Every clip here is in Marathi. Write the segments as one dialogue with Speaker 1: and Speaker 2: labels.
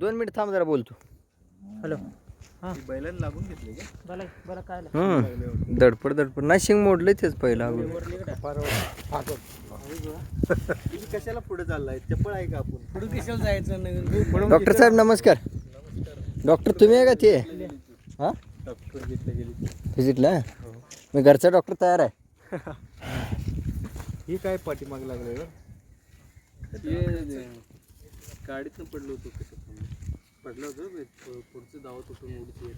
Speaker 1: दोन मिनिट थांब जरा बोलतो.
Speaker 2: हॅलो.
Speaker 3: बैलांना लागून घेतले का?
Speaker 2: बोला बोला काय आलं?
Speaker 1: हम्म दडपड दडपड नाही शिंग मोडलंय तेच पहिला
Speaker 3: कशाला पुढे चाललाय? चप्पल आहे का आपण?
Speaker 2: पुढे कशाला जायचं नवीन?
Speaker 1: डॉक्टर साहेब नमस्कार. डॉक्टर तुम्ही आहे का ते? हा?
Speaker 3: डॉक्टर घेतले गेली
Speaker 1: व्हिजिटला मी घरचा डॉक्टर तयार आहे.
Speaker 3: ही काय पाठीमाग लागले गाडीतनं पडलो होतो कसं पडलं होतं पुढचं धावत होतो मोडीची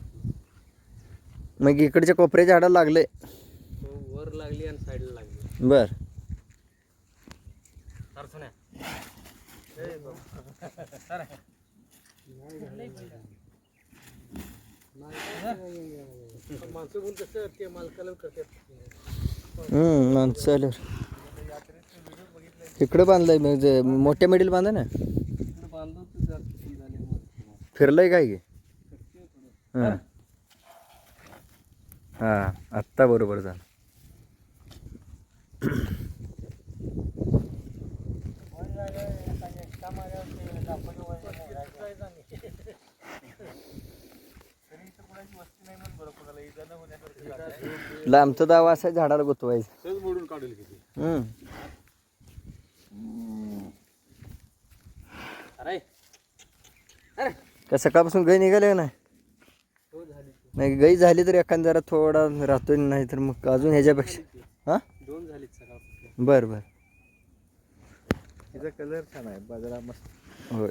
Speaker 1: मग इकडच्या कोपऱ्याच्या हाडाला लागले.
Speaker 3: वर लागली आणि साईडला लागली.
Speaker 1: बर.
Speaker 3: माणसं बोल कसं ते मालकाला करतात.
Speaker 1: माणसं आल्यावर. इकडे बांधलंय मग जे मोठ्या मिडील बांधा ना? फिरलंय काय की? हां. हां आत्ता बरोबर झालं. लांबचा दावा असा झाडाला गुतवायचा.
Speaker 3: सहज मोडून काढेल किती
Speaker 1: हम्म.
Speaker 3: अरे.
Speaker 1: का सकाळपासून गाई निघाले का नाही?
Speaker 3: झाली
Speaker 1: नाही गाई झाली तर एखाद जरा थोडा राहतोय नाही तर मग अजून ह्याच्यापेक्षा. हां?
Speaker 3: दोन सकाळ
Speaker 1: बरं बरं.
Speaker 3: तिचा कलर छान आहे बाजारा मस्त.
Speaker 1: होय.